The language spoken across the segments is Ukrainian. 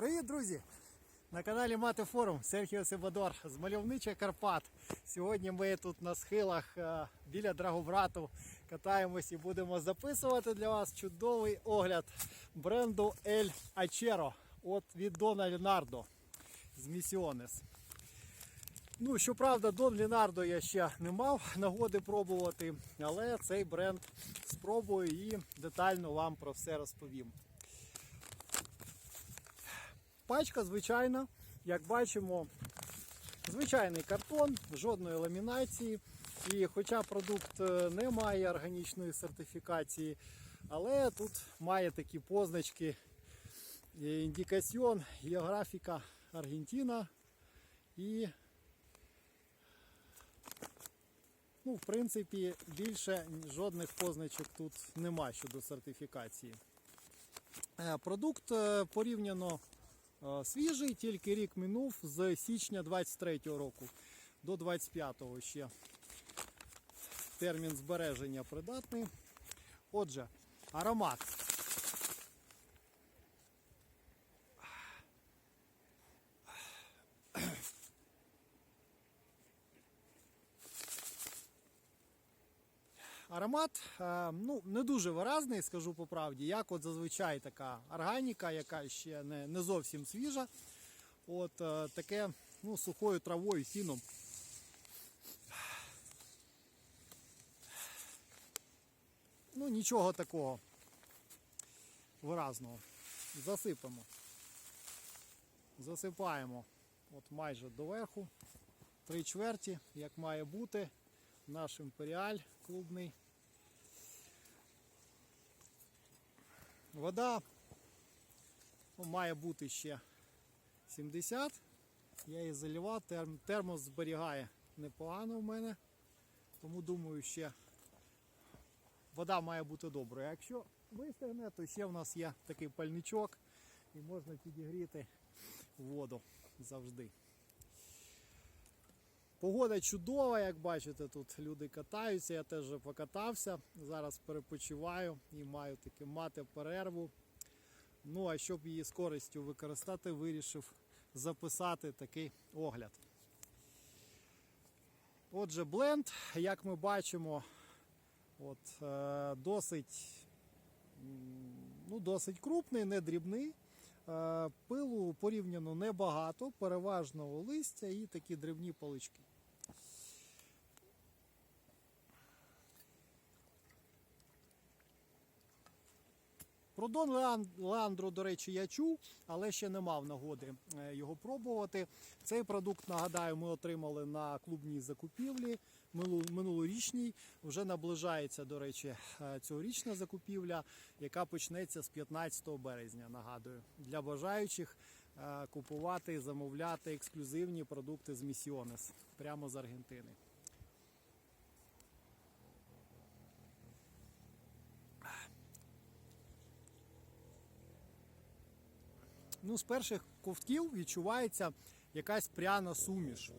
Привіт, друзі! На каналі Мати Форум Серхіо Себадор з мальовнича Карпат. Сьогодні ми тут на схилах е, біля Драгобрату катаємось і будемо записувати для вас чудовий огляд бренду El Acero от від Дона Лінардо з Місіонес. Ну, щоправда, Дон Лінардо я ще не мав нагоди пробувати, але цей бренд спробую і детально вам про все розповім. Пачка звичайна, як бачимо, звичайний картон, жодної ламінації. І хоча продукт е, не має органічної сертифікації, але тут має такі позначки е, індикаціон, географіка Аргентина і ну, в принципі більше жодних позначок тут нема щодо сертифікації. Е, Продукт порівняно свіжий, тільки рік минув з січня 23-го року до 25-го ще термін збереження придатний. Отже, аромат. Аромат е, ну, не дуже виразний, скажу по правді, як от зазвичай така органіка, яка ще не, не зовсім свіжа. От е, таке ну, сухою травою, сіном. Ну, нічого такого виразного. Засипемо. Засипаємо от майже доверху. Три чверті, як має бути наш імперіаль клубний. Вода ну, має бути ще 70. Я її заливав, терм- термос зберігає непогано в мене. Тому думаю, ще вода має бути доброю. А Якщо вистигне, то ще в нас є такий пальничок і можна підігріти воду завжди. Погода чудова, як бачите, тут люди катаються, я теж вже покатався. Зараз перепочиваю і маю таки мати перерву. Ну, а щоб її з користю використати, вирішив записати такий огляд. Отже, бленд, як ми бачимо, от, е, досить, ну, досить крупний, не дрібний. Е, Пилу порівняно небагато, переважно листя і такі дрібні палички. Про Дон Леан- Леандро, до речі, я чув, але ще не мав нагоди е, його пробувати. Цей продукт, нагадаю, ми отримали на клубній закупівлі минуло- минулорічній. Вже наближається, до речі, е, цьогорічна закупівля, яка почнеться з 15 березня. Нагадую, для бажаючих е, купувати, замовляти ексклюзивні продукти з Місіонес прямо з Аргентини. Ну, з перших ковтків відчувається якась пряна суміш.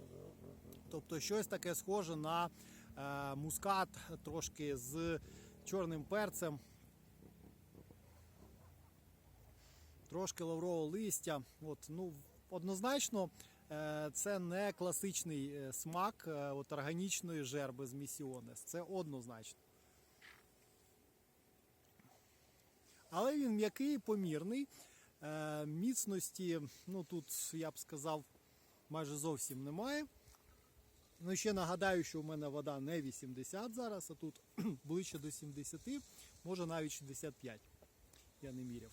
Тобто щось таке схоже на е, мускат трошки з чорним перцем. Трошки лаврового листя. От, ну, однозначно, е, це не класичний е, смак е, от, органічної жерби з місіонес. Це однозначно. Але він м'який, помірний. Е, міцності, ну тут я б сказав, майже зовсім немає. Ну, ще нагадаю, що у мене вода не 80 зараз, а тут ближче до 70, може навіть 65. Я не міряв.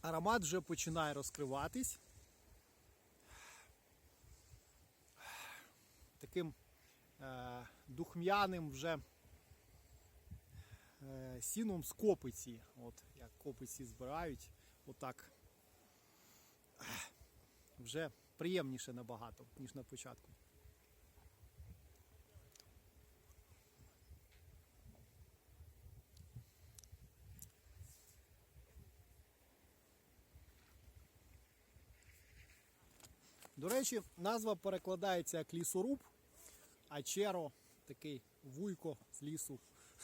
Аромат вже починає розкриватись. Таким е, духм'яним вже сіном з копиці. От як копиці збирають, отак. Вже приємніше набагато, ніж на початку. До речі, назва перекладається як лісоруб, а черо такий вуйко з лісу.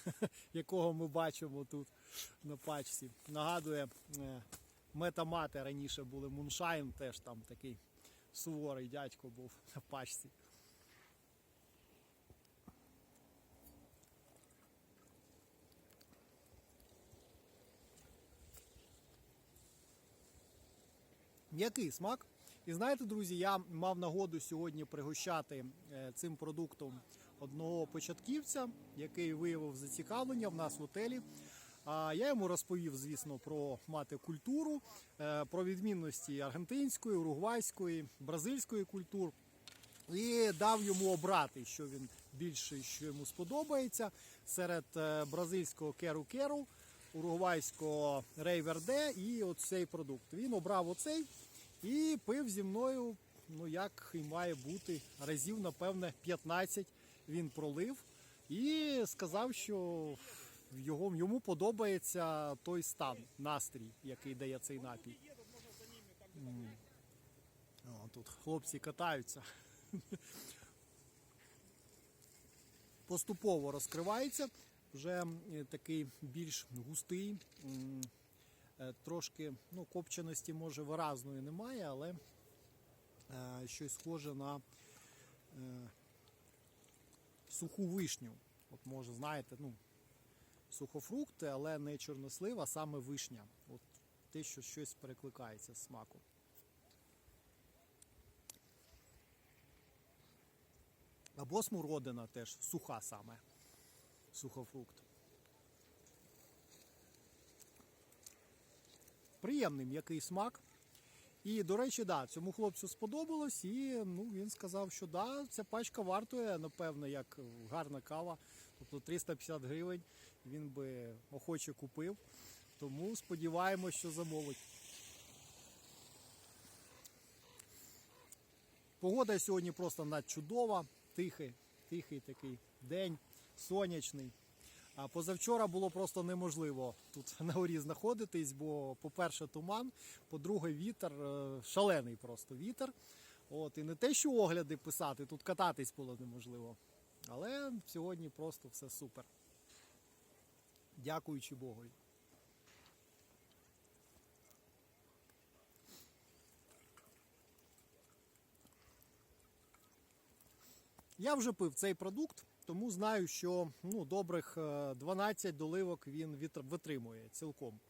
якого ми бачимо тут на пачці. Нагадує е, метамати раніше були Муншайн, теж там такий суворий дядько був на пачці. М'який смак. І знаєте, друзі, я мав нагоду сьогодні пригощати е, цим продуктом одного початківця, який виявив зацікавлення в нас в готелі. А я йому розповів, звісно, про мати культуру, е, про відмінності аргентинської, уругвайської, бразильської культур. І дав йому обрати, що він більше що йому сподобається серед е, бразильського керу-керу, уругвайського рейверде і оцей продукт. Він обрав оцей і пив зі мною, ну як і має бути, разів, напевне, 15 він пролив і сказав, що його, йому подобається той стан, настрій, який дає цей напій. О, тут хлопці катаються. Поступово розкривається, вже такий більш густий, е, трошки ну, копченості може виразної немає, але е, щось схоже на е, суху вишню. От може, знаєте, ну, сухофрукти, але не чорнослив, а саме вишня. От те, що щось перекликається з смаку. Або смородина теж суха саме. Сухофрукт. Приємний м'який смак. І, до речі, да, цьому хлопцю сподобалось, і ну, він сказав, що да, ця пачка вартує, напевно, як гарна кава. Тобто 350 гривень він би охоче купив. Тому сподіваємось, що замовить. Погода сьогодні просто надчудова, тихий, тихий такий день, сонячний. А позавчора було просто неможливо тут на горі знаходитись, бо, по-перше, туман, по-друге, вітер, е, шалений просто вітер. От, і не те, що огляди писати, тут кататись було неможливо. Але сьогодні просто все супер. Дякуючи Богові. Я вже пив цей продукт, тому знаю, що ну, добрих е, 12 доливок він витримує цілком.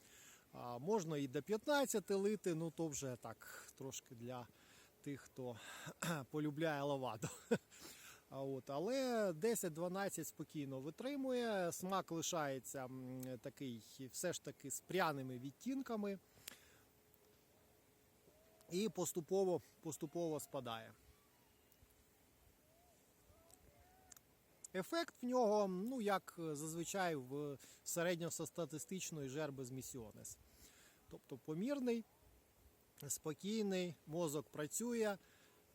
А, можна і до 15 лити, ну то вже так трошки для тих, хто полюбляє лаваду. А от, але 10-12 спокійно витримує. Смак лишається такий, все ж таки з пряними відтінками. І поступово, поступово спадає. Ефект в нього, ну як е, зазвичай в середньостатистичної жерби з місіонес. Тобто помірний, спокійний, мозок працює,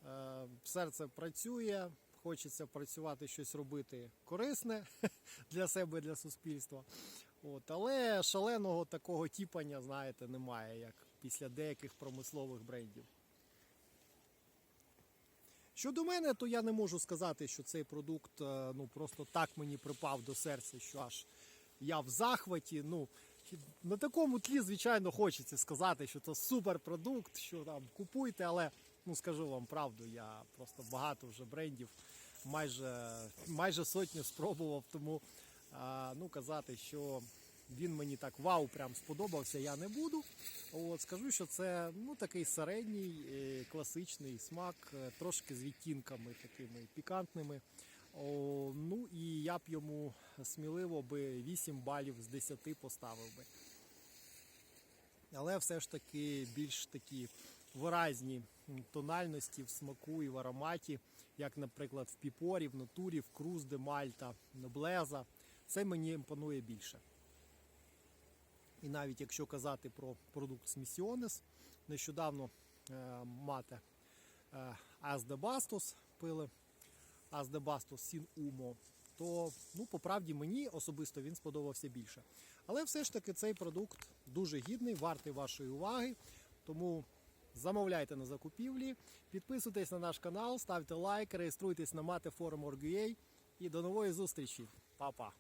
е, серце працює, хочеться працювати, щось робити корисне для себе, для суспільства. От, але шаленого такого тіпання, знаєте, немає, як після деяких промислових брендів. Щодо мене, то я не можу сказати, що цей продукт е, ну, просто так мені припав до серця, що аж я в захваті. Ну, на такому тлі, звичайно, хочеться сказати, що це суперпродукт, що там купуйте, але ну, скажу вам правду, я просто багато вже брендів, майже, майже сотню спробував, тому а, ну, казати, що він мені так вау, прям сподобався, я не буду. От, скажу, що це ну, такий середній е, класичний смак, е, трошки з відтінками такими пікантними. О, ну і я б йому сміливо би 8 балів з 10 поставив би. Але все ж таки більш такі виразні тональності в смаку і в ароматі, як, наприклад, в піпорі, в натурі, в круз де Мальта, Ноблеза. Це мені імпонує більше. І навіть якщо казати про продукт з Місіонес, нещодавно е, мати Bastos пили Bastos Sin Umo, то ну, по правді мені особисто він сподобався більше. Але все ж таки цей продукт дуже гідний, вартий вашої уваги. Тому замовляйте на закупівлі, підписуйтесь на наш канал, ставте лайк, реєструйтесь на Mateforum.org.ua і до нової зустрічі. Па-па!